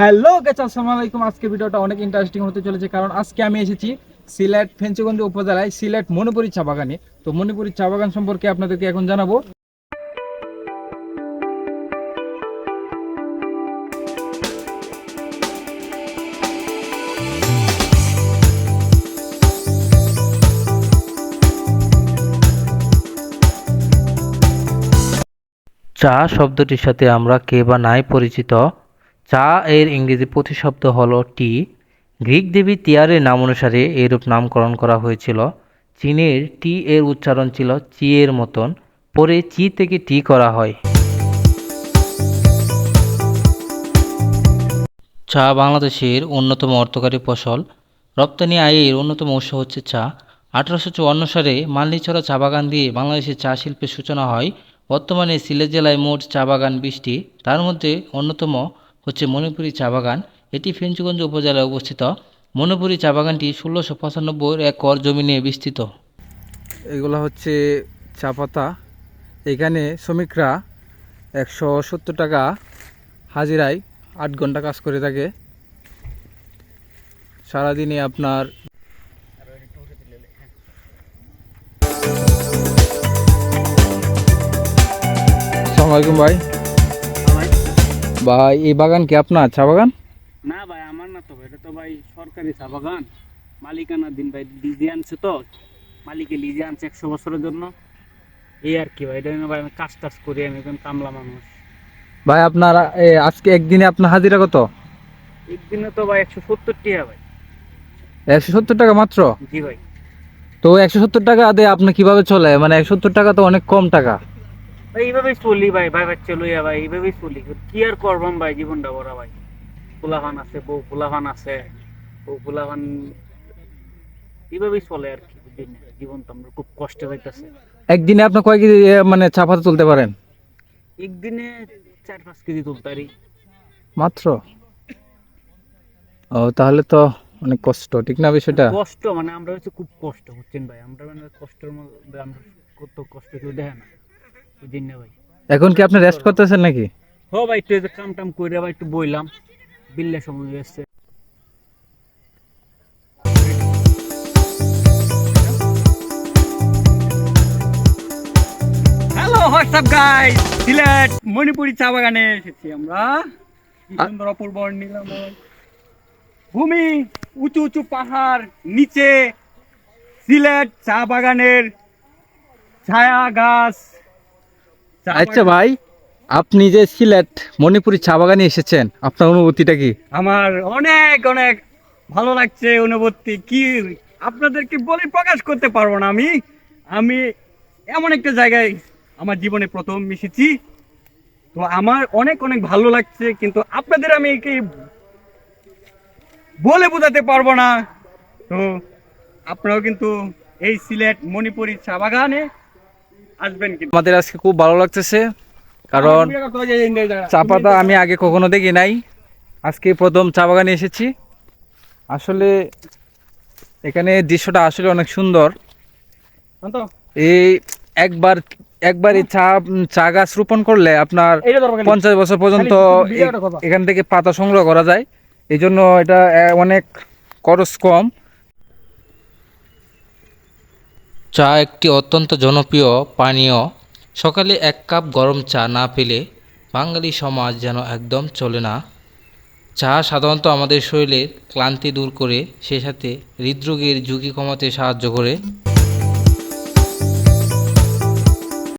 Hello গেছ আসসালামু আলাইকুম। আজকে ভিডিওটা অনেক ইন্টারেস্টিং হতে চলেছে, কারণ আজকে আমি এসেছি সিলেট ফেঞ্চগঞ্জ উপজেলায়, সিলেট মণিপুরি চা বাগানে। তো মণিপুরি চা বাগান সম্পর্কে আপনাদেরকে এখন জানাব। চা শব্দটির সাথে আমরা কে বা নাই পরিচিত? চা এর ইংরেজি প্রতিশব্দ হল টি। গ্রিক দেবী তিয়ারের নাম অনুসারে এরূপ নামকরণ করা হয়েছিল। চীনের টি এর উচ্চারণ ছিল চি এর মতন পরে চি থেকে টি করা হয়। চা বাংলাদেশের অন্যতম অর্থকারী ফসল। রপ্তানি আয়ের অন্যতম উৎস হচ্ছে চা। আঠারোশো চুয়ান্ন সালে মালনীছড়া চা বাগান দিয়ে বাংলাদেশের চা শিল্পের সূচনা হয়। বর্তমানে সিলেট জেলায় মোট চা বাগান বিশটি। তার মধ্যে অন্যতম হচ্ছে মণিপুরি চা বাগান। এটি ফেঞ্চুগঞ্জ উপজেলায় অবস্থিত। মণিপুরি চা বাগানটি ষোলোশো পঁচানব্বই একর জমি নিয়ে বিস্তৃত। এগুলো হচ্ছে চা পাতা। এখানে শ্রমিকরা একশো সত্তর টাকা হাজিরায় আট ঘণ্টা কাজ করে থাকে। সারাদিনে আপনার আলাইকুম ভাই। ভাই এই বাগান কি আপনার চা বাগান? না ভাই আমার না তো ভাই, এটা তো ভাই সরকারি চা বাগান। মালিকানা দিন ভাই লিজে আনছে তো। মালিকে লিজে আনছে একশো বছরের জন্য। এই আর কি ভাই এটা ভাই আমি কাজ টাজ করি আমি একজন কামলা মানুষ। ভাই আপনার আজকে একদিনে আপনার হাজিরা কত? একদিনে তো ভাই একশো সত্তর টিয়া ভাই। একশো সত্তর টাকা মাত্র? জি ভাই। তো একশো সত্তর টাকা দিয়ে আপনি কীভাবে চলে? মানে একশো সত্তর টাকা তো অনেক কম টাকা। এইভাবেই চলি ভাই ভাই লইয়া ভাই এইভাবেই চলি। কি আর করবাম ভাই জীবনটা বড় ভাই? পোলাহান আছে বউ পোলাহান আছে বউ পোলাহান এইভাবেই চলে আর কি জীবন তো আমরা খুব কষ্টে যাইতেছে। একদিনে আপনি কয় কেজি মানে চা পাতা তুলতে পারেন? একদিনে চার পাঁচ কেজি তুলতারি। মাত্র? ও তাহলে তো অনেক কষ্ট ঠিক না বিষয়টা? কষ্ট মানে আমরা হচ্ছে খুব কষ্ট বুঝছেন ভাই? আমরা মানে কষ্টের মধ্যে আমরা কত কষ্ট কেউ দেখে না। বুঝছেন না ভাই। এখন কি আপনি রেস্ট করতেছেন নাকি? হ ভাই একটু কাম টাম করে ভাই একটু বইলাম। বিল্লা সময় এসছে hello WhatsApp guys Sylhet Manipuri চা বাগানে এসেছি আমরা। সুন্দর অপূর্ব নিলাম ভূমি উঁচু উঁচু পাহাড় নিচে সিলেট চা বাগানের ছায়া গাছ। আচ্ছা ভাই আপনি যে সিলেট মণিপুরি চা বাগানে এসেছেন আপনার অনুভূতিটা কি? আমার অনেক অনেক ভালো লাগছে অনুভূতি। কি আপনাদেরকে বলে প্রকাশ করতে পারব না আমি। আমি এমন একটা জায়গায় আমার জীবনে প্রথম মিশেছি তো আমার অনেক অনেক ভালো লাগছে কিন্তু আপনাদের আমি কি বলে বোঝাতে পারব না? তো আপনারাও কিন্তু এই সিলেট মণিপুরি চা বাগানে আসবেন আমাদের আজকে খুব ভালো লাগতেছে কারণ চা পাতা আমি আগে কখনো দেখি নাই। আজকে প্রথম চা বাগানে এসেছি। আসলে এখানে দৃশ্যটা আসলে অনেক সুন্দর। এই একবার একবার এই চা চা গাছ রোপণ করলে আপনার। পঞ্চাশ বছর পর্যন্ত এখান থেকে পাতা সংগ্রহ করা যায়। এই জন্য এটা অনেক খরচ কম। চা একটি অত্যন্ত জনপ্রিয়, পানীয়। সকালে এক কাপ গরম চা না পেলে বাঙালি সমাজ যেন একদম চলে না। চা সাধারণত আমাদের শরীরের ক্লান্তি দূর করে, সে সাথে হৃদরোগের ঝুঁকি কমাতে সাহায্য করে।